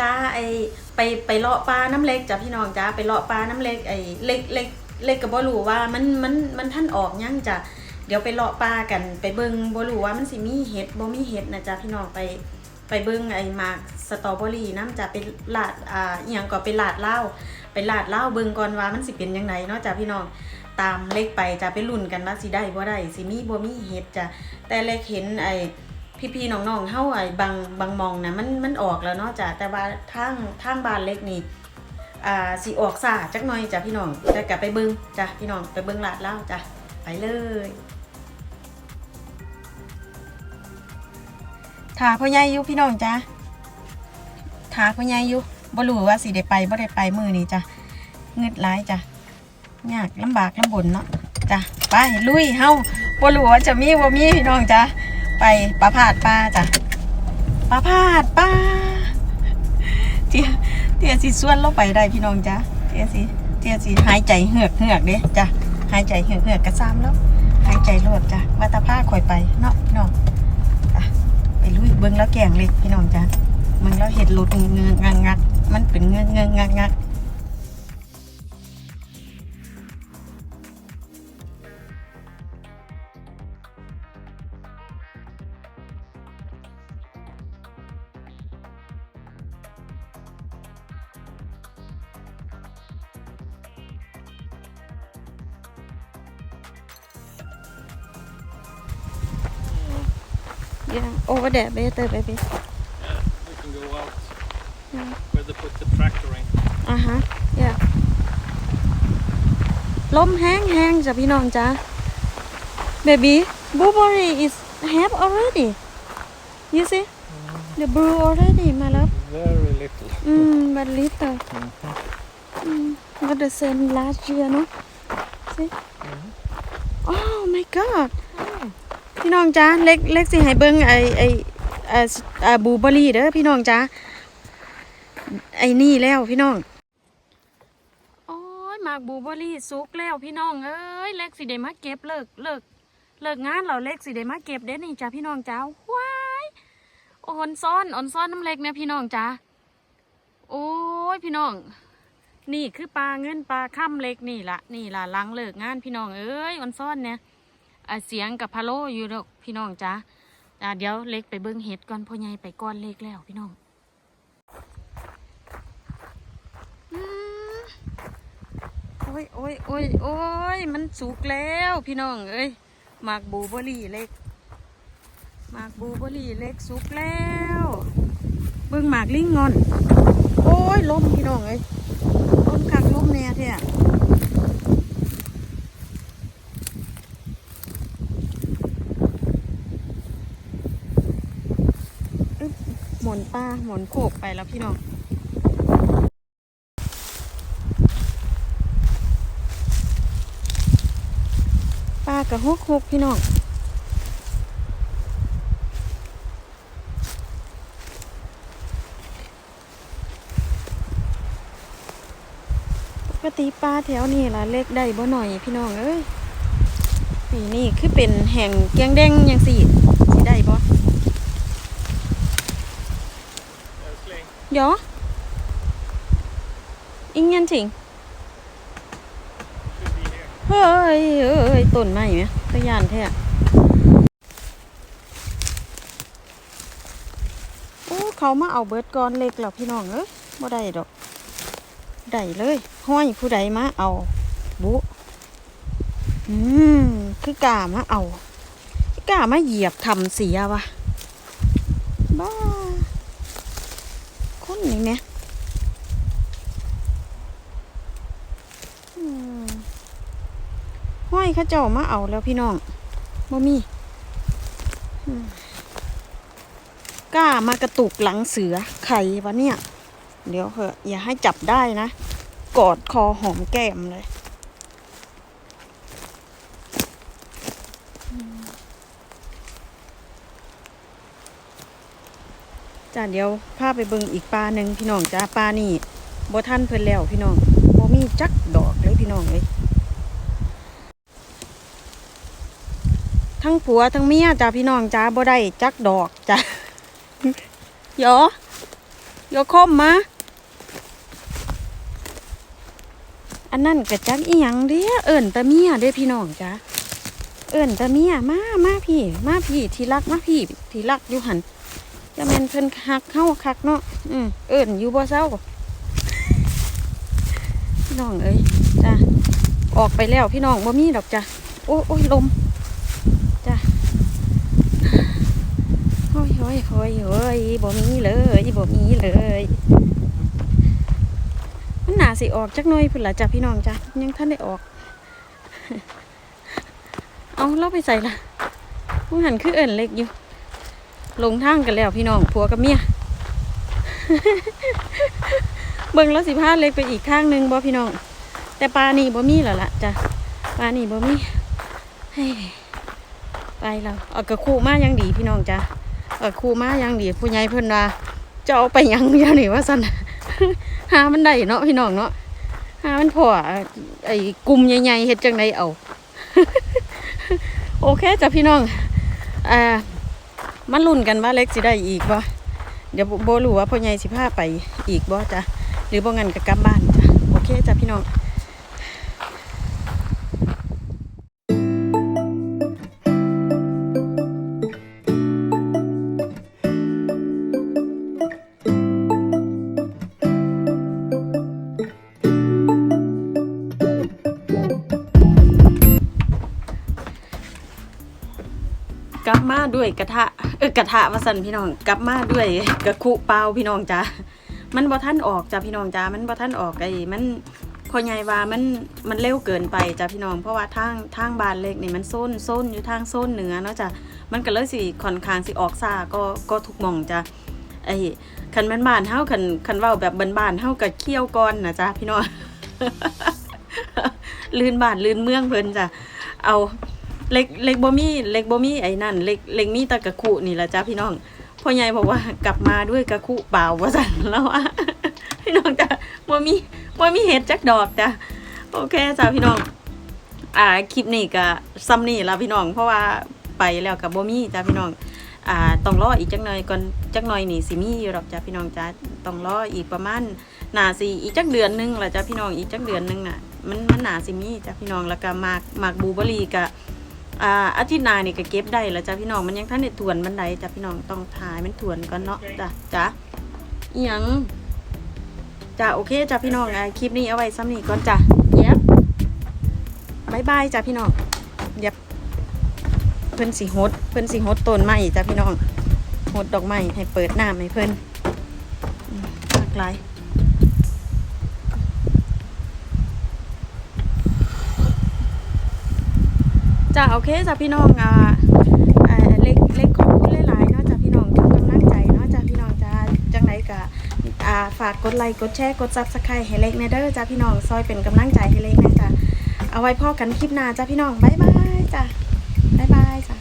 จ้าไอไปไปเลาะปลาน้ำเล็กจ้ะพี่น้องจ้าไปเลาะปลาน้ำเล็กไอเล็กเล็กเล็กกับบ่รู้ว่ามันมันมันท่านออกยังจ้ะเดี๋ยวไปเลาะปลากัน ไปเบิ่งบ่รู้ว่ามันสิมีเห็ดบ่มีเห็ดนะจ้ะพี่น้องไปไปเบิ่งไอ้หมากสตรอเบอรี่น้ำจ้ะไปลาดอ่าอหยังก็ไปลาดเหล้าไปลาดเหล้าเบิ่งก่อนว่ามันสิเป็นยังไงเนาะจ้ะพี่น้องตามเล็กไปจ้ะไปลุ้นกันว่าสิได้บ่ได้สิมีบ่มีเห็ดจ้ะแต่เล็กเห็นไอ้ พี่ๆน้องๆเฮาไอ้บางบางมองนะมันมันออกแล้วเนาะจ้ะแต่ว่าทางทางบ้านเล็กนี่อ่าสิออกซ่าจักหน่อยจ้ะพี่น้องแต่กลับไปเบิ่งจ้ะพี่น้องไปเบิ่งลาดเล่าวจ้ะไปเลยถาพ่อใหญ่อยู่พี่น้องจ้ะถาพ่อใหญ่อยู่บ่รู้ว่าสิได้ไปบ่ได้ไปมือนี้จ้ะเงืดหลายจ้ะยากลำบากลำบนเนาะจ้ะไปลุยเฮาบ่รู้ว่าจะมีบ่มีพี่น้องจ้ะ ไปปลาผาดปลาจ้ะปลาผาดปลาเตียเตียสิส่วนลงไปได้พี่น้องจ้ะเตียสิเตียสิหายใจเหือกเหือกเด้จ้ะหายใจเหือกเหือกกระซ้ำแล้วหายใจโลดจ้ะว่าแตาผ้าข่อยไปเนาะพี่น้องจ้ะไปลุยเบิ้งแล้วแกงเล็กพี่น้องจ้ะมึงแล้วเห็ดหลุดเงืองงักงักมันเป็นเงืองเงืองงักงัก Yeah, over there, better, baby. Yeah, we can go out Yeah. where they put the tractor in. อ่าฮะ yeah ลมแห้งแห้งจ้ะพี่น้องจ้ะ baby blueberry is have already you see the blue already my love Very little. mm but little mm, not the same last year no see oh my god พี่น้องจ้าเล็กเล็กสิให้เบิ่งไอไอไอาบูเบอรี่เด้อพี่น้องจ้าไอนี่แล้วพี่น้องโอ้ยหมากบูเบอรี่สุกแล้วพี่น้องเอ้ยเล็กสิเดมาเก็บเลิกเลิกเลิกงานเราเล็กสิเดมาเก็บเด้นี่จ้าพี่น้องจ้าว้ายอ่อนซ้อนอ่อนซ้อนน้ำเล็กเนี่ยพี่น้องจ้าโอ้ยพี่น้อง นี่คือปลาเงินปลาค่ำเล็กนี่ละนี่ละหลังเลิกงานพี่น้องเอ้ยอ่อนซ้อนเนี่ย เสียงกับพะโลอยู่ดอกพี่น้องจ้าอ่าเดี๋ยวเล็กไปเบิ้งเห็ดก่อนพ่อใหญ่ไปก้อนเล็กแล้วพี่น้องโอ้ยโอ้ยโอ้ยโอ้ยมันสุกแล้วพี่น้องเอ้ยหมากบูเบอรี่เล็กหมากบูเบอรี่เล็กสุกแล้ว เบิ่งหมากลิ้งงอน โอ้ยลมพี่น้องเอ้ยลมคักลมแน่แท้บหมอน ป้าหมอนโขกไปแล้วพี่น้องปลากระฮกฮกพี่น้องปกติปลาแถวนี้ละเล็กได้บ่หน่อยพี่น้องเอ้ยนี่นี่คือเป็นแห่งแกงแดงยังสี่สิได้บ่ Älskling, ยออิงยันถิง should be here. เฮ้ยเอ้ยต้นไม้ไหมตะยานแท้โอ้ เขามาเอาเบิดก่อนเล็กแล้วพี่น้องเอ้ยบ่ได้ดอก ได้เลย ห้อยผู้ใดมาเอา บุอืม คือกามาเอา กามาเหยียบทำเสียวะบ้า คนนี่แหม่อืมห้อยข้าเจ้ามาเอาแล้วพี่น้องบ่มีกล้ามากระตุกหลังเสือไข่วะเนี่ย เดี๋ยวเหอะอย่าให้จับได้นะ กอดคอหอมแก้มเลย จ้าเดี๋ยวพาไปเบิ่งอีกปลาหนึ่งพี่น้องจ้าปลานี่บ่ท่านเพิ่นแล้วพี่น้องบ่มีจักดอกเลยพี่น้องเลยทั้งผัวทั้งเมียจ้าพี่น้องจ้าบ่ได้จักดอกจ้าหยอโยกคมมาอันนั้นกระจักอีหยังเด้เอิ่นตะเมียเด้พี่น้องจ้ะเอิ่นตะเมียมามาพี่ มาพี่ที่รักมาพี่ที่รักอยู่หัน จะแม่นเพิ่นคักเข้าคักเนาะอืมเอิ่นอยู่บ่เศร้าพี่น้องเอ้ยจ้ะออกไปแล้วพี่น้องบ่มีดอกจ้ะโอ้ยโอ้ยลมจ้ะโอ้ยโอ้ยโอ้ยโอ้ยบ่มีเลยบ่มีเลยมันหนาสิออกจักหน่อยพุ่นละจ้ะพี่น้องจ้ะยังท่านได้ออก เอาเราไปใส่ละผู้หันคือเอิญเล็กอยู่ ลงทางกันแล้วพี่น้องผัวกับเมียเบิ่งแล้วสิพาเล็กไปอีกข้างหนึงบ่พี่น้อง แต่ปลานี่บ่มีแล้วล่ะจ้ะปลานี่บ่มีไปแล้วเอากระคู่มายังดีพี่น้องจ้ะเอากระคู่มายังดี ผู้ใหญ่เพิ่นว่าจะเอาไปยังเดียวนี่ว่าซั่นหามันได้เนาะพี่น้องเนาะหามันพอไอ้กลุ่มใหญ่ๆเฮ็ดจังไดเอา โอเคจ้ะพี่น้องอ่า มันลุ้นกันว่าเล็กสิได้อีกบ่เดี๋ยวโบรู้ว่าพ่อใหญ่สิพาไปอีกบ่จ้ะหรือบ่งั้นก็กลับบ้านจ้ะโอเคจ้ะพี่น้อง ลับมาด้วยกระทะเออกระทะวาซั่นพี่น้องกลับมาด้วยกระคุเปล่าพี่น้องจ้ะมันบ่ทันออกจ้ะพี่น้องจ้ะมันบ่ทันออกไอ้มันพอใหญ่ว่ามันมันเร็วเกินไปจ้ะพี่น้องเพราะว่าทางทางบานเล็กนี่มันโซนโซนอยู่ทางโซนเหนือเนาะจ้ะมันก็เลยสิค่อนข้างสิออกซ่าก็ก็ทุกมองจ้ะไอ้คันมันบานเฮาคันคันว้าแบบบ้านๆเฮาก็เคี่ยวก่อนนะจ้ะพี่น้องลื่นบานลื่นเมืองเพิ่นจ้ะเอา เล็กเล็กบ่มีเล็กบ่มีไอ้นั่นเล็กเล็กมีแต่กระคุนี่ละจ้ะพี่น้องพ่อใหญ่บอกว่ากลับมาด้วยกระคุเปล่าว่าซั่นแล้วว่าพี่น้องจ้ะบ่มีบ่มีเห็ดจักดอกจ้ะโอเคจ้ะพี่น้อง อ่าคลิปนี้ก็ซ้ำนี่ละพี่น้อง เพราะว่าไปแล้วกับบ่มีจ้ะพี่น้องอ่าต้องรออีกจักหน่อยก่อนจักหน่อยนี่สิมีอยู่หรอกจ้ะพี่น้องจ้ะต้องรออีกประมาณหนาสิอีกจักเดือนหนึงละจ้ะพี่น้องอีกจักเดือนหนึงน่ะมันมันหนาสิมีจ้ะพี่น้องแล้วก็หมากหมากบูเบอร์รี่ก็ อ่าอาทิตย์หน้านี่ก็เก็บได้แล้วจ้ะพี่น้องมันยังทันได้ถวนบันไดจ้ะพี่น้องต้องถ่ายมันถวนก่อนเนาะจ้ะจ้ะอีหยังจ้ะโอเคจ้ะพี่น้องอ่าคลิปนี้เอาไว้ซ้ำนี่ก่อนจ้ะเย็บบายบายจ้ะพี่น้องเย็บเพิ่นสิฮดเพิ่นสิฮดต้นไม้จ้ะพี่น้องฮดดอกไม้ให้เปิดหน้ำให้เพิ่นอืมหลากหลาย จ้าโอเคจ้าพี่น้องอ่าเล็กเล็กขอบคุณหลายๆเนาะจ้าพี่น้องทุกกำลังใจเนาะจ้าพี่น้องจ้าจังไรก็อ่าฝากกดไลค์กดแชร์กดซับสไครต์ให้เล็กแน่เด้อจ้าพี่น้องซอยเป็นกำลังใจให้เล็กนะจ้าเอาไว้พ่อกันคลิปหน้าจ้าพี่น้องบ๊ายบายจ้าบ๊ายบายจ้า